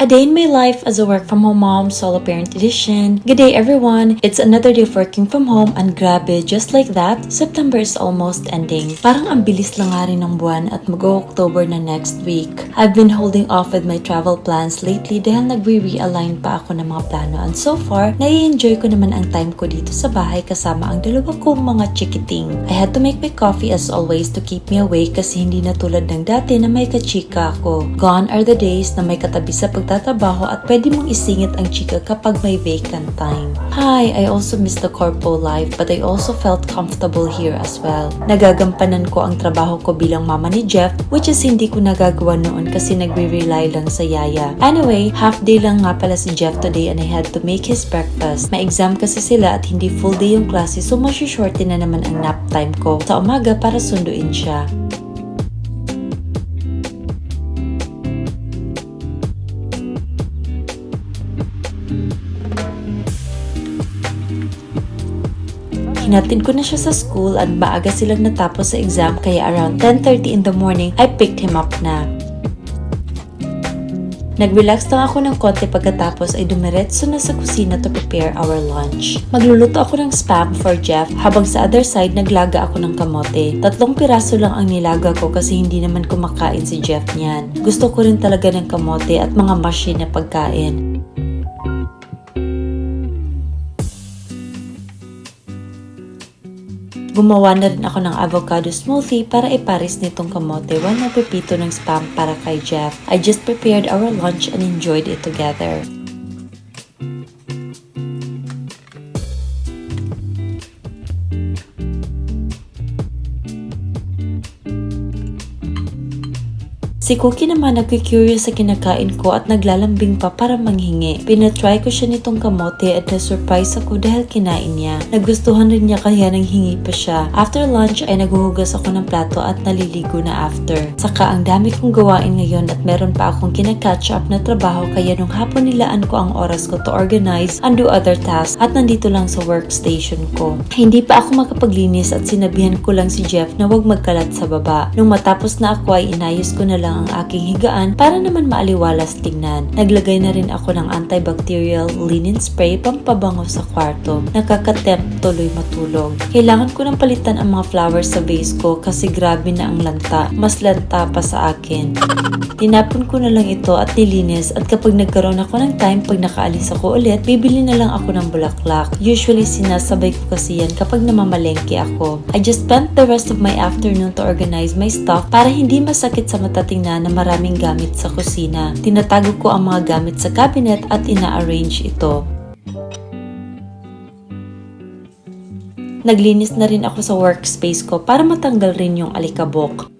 A day in my life as a work from home mom, solo parent edition. Good day everyone! It's another day of working from home and grabe, just like that, September is almost ending. Parang ang bilis lang nga rin ng buwan at mag-October na next week. I've been holding off with my travel plans lately dahil nagre-realign pa ako ng mga plano and so far, nai-enjoy ko naman ang time ko dito sa bahay kasama ang dalawa kong mga chikiting. I had to make my coffee as always to keep me awake kasi hindi na tulad ng dati na may kachika ako. Gone are the days na may katabi sa pagtatrabaho at pwede mong isingit ang chika kapag may vacant time. Hi, I also miss the corpo life but I also felt comfortable here as well. Nagagampanan ko ang trabaho ko bilang mama ni Jeff which is hindi ko nagagawa noon kasi nagre-rely lang sa yaya. Anyway, half day lang nga pala si Jeff today and I had to make his breakfast. May exam kasi sila at hindi full day yung klase so masyushorten na naman ang nap time ko sa umaga para sunduin siya. Hinatid ko na siya sa school at maaga silang natapos sa exam kaya around 10.30 in the morning, I picked him up na. Nag-relax lang ako ng konti pagkatapos ay dumiretso na sa kusina to prepare our lunch. Magluluto ako ng spam for Jeff habang sa other side naglaga ako ng kamote. Tatlong piraso lang ang nilaga ko kasi hindi naman kumakain si Jeff niyan. Gusto ko rin talaga ng kamote at mga machine na pagkain. Gumawa na rin ako ng avocado smoothie para iparis nitong kamote while napipito ng spam para kay Jeff. I just prepared our lunch and enjoyed it together. Si Cookie naman nagki-curious sa kinakain ko at naglalambing pa para manghingi. Pinatry ko siya nitong kamote at na-surprise ako dahil kinain niya. Nagustuhan rin niya kaya nang hingi pa siya. After lunch ay naguhugas ako ng plato at naliligo na after. Saka ang dami kong gawain ngayon at meron pa akong kinakatch up na trabaho kaya nung hapon nilaan ko ang oras ko to organize and do other tasks at nandito lang sa workstation ko. Hindi pa ako makapaglinis at sinabihan ko lang si Jeff na huwag magkalat sa baba. Nung matapos na ako ay inayos ko na lang ang aking higaan para naman maaliwalas tingnan. Naglagay na rin ako ng antibacterial linen spray pampabango sa kwarto. Nakakatempt tuloy matulog. Kailangan ko nang palitan ang mga flowers sa vase ko kasi grabe na ang lanta. Mas lanta pa sa akin. Tinapon ko na lang ito at nilinis at kapag nagkaroon ako ng time pag nakaalis ako ulit, bibili na lang ako ng bulaklak. Usually sinasabay ko kasi yan kapag namamalengke ako. I just spent the rest of my afternoon to organize my stuff para hindi masakit sa mata tingnan na maraming gamit sa kusina. Tinatago ko ang mga gamit sa cabinet at ina-arrange ito. Naglinis na rin ako sa workspace ko para matanggal rin yung alikabok.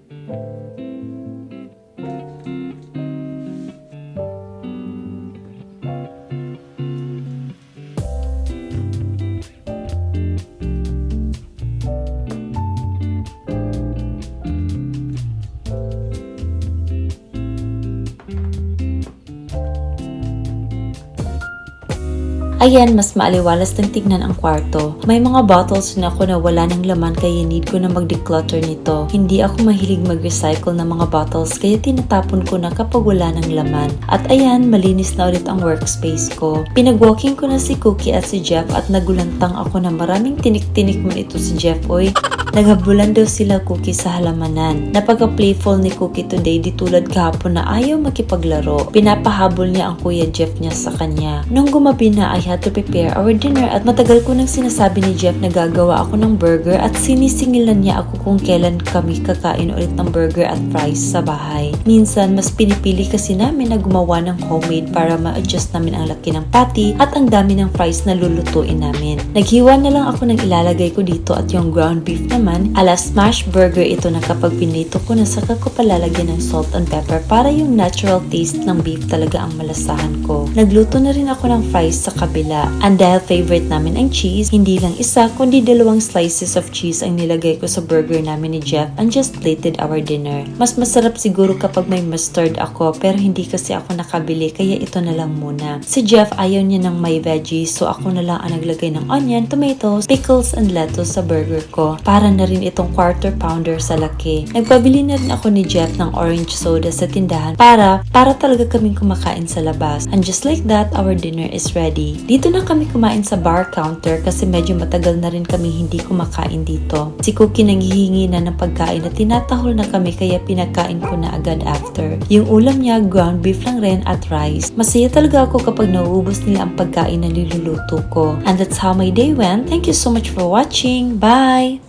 Ayan, mas maaliwalas ng tignan ang kwarto. May mga bottles na ako na wala ng laman kaya need ko na mag-declutter nito. Hindi ako mahilig mag-recycle ng mga bottles kaya tinatapon ko na kapag wala ng laman. At ayan, malinis na ulit ang workspace ko. Pinag-walking ko na si Cookie at si Jeff at nagulantang ako na maraming tinik-tinik mo ito si Jeff. Oy, naghabulan daw sila Cookie sa halamanan. Napaka-playful ni Cookie today di tulad kahapon na ayaw makipaglaro. Pinapahabol niya ang kuya Jeff niya sa kanya. Nung gumabi na ay had to prepare our dinner at matagal ko nang sinasabi ni Jeff na gagawa ako ng burger at sinisingilan niya ako kung kailan kami kakain ulit ng burger at fries sa bahay. Minsan, mas pinipili kasi namin na gumawa ng homemade para ma-adjust namin ang laki ng patty at ang dami ng fries na lulutuin namin. Naghiwa na lang ako ng ilalagay ko dito at yung ground beef naman, ala smash burger ito na kapag pinito ko na saka ko palalagyan ng salt and pepper para yung natural taste ng beef talaga ang malasahan ko. Nagluto na rin ako ng fries sa kabila. And dahil favorite namin ang cheese, hindi lang isa kundi dalawang slices of cheese ang nilagay ko sa burger namin ni Jeff and just plated our dinner. Mas masarap siguro kapag may mustard ako pero hindi kasi ako nakabili kaya ito na lang muna. Si Jeff ayaw niya ng may veggies so ako na lang ang naglagay ng onion, tomatoes, pickles and lettuce sa burger ko para para na rin itong quarter pounder sa laki. Nagpabili na rin ako ni Jeff ng orange soda sa tindahan para, para talaga kaming kumakain sa labas. And just like that, our dinner is ready. Dito na kami kumain sa bar counter kasi medyo matagal na rin kami hindi kumakain dito. Si Cookie nanghihingi na ng pagkain at tinatahol na kami kaya pinakain ko na agad after. Yung ulam niya, ground beef lang rin at rice. Masaya talaga ako kapag nauubos nila ang pagkain na niluluto ko. And that's how my day went. Thank you so much for watching. Bye!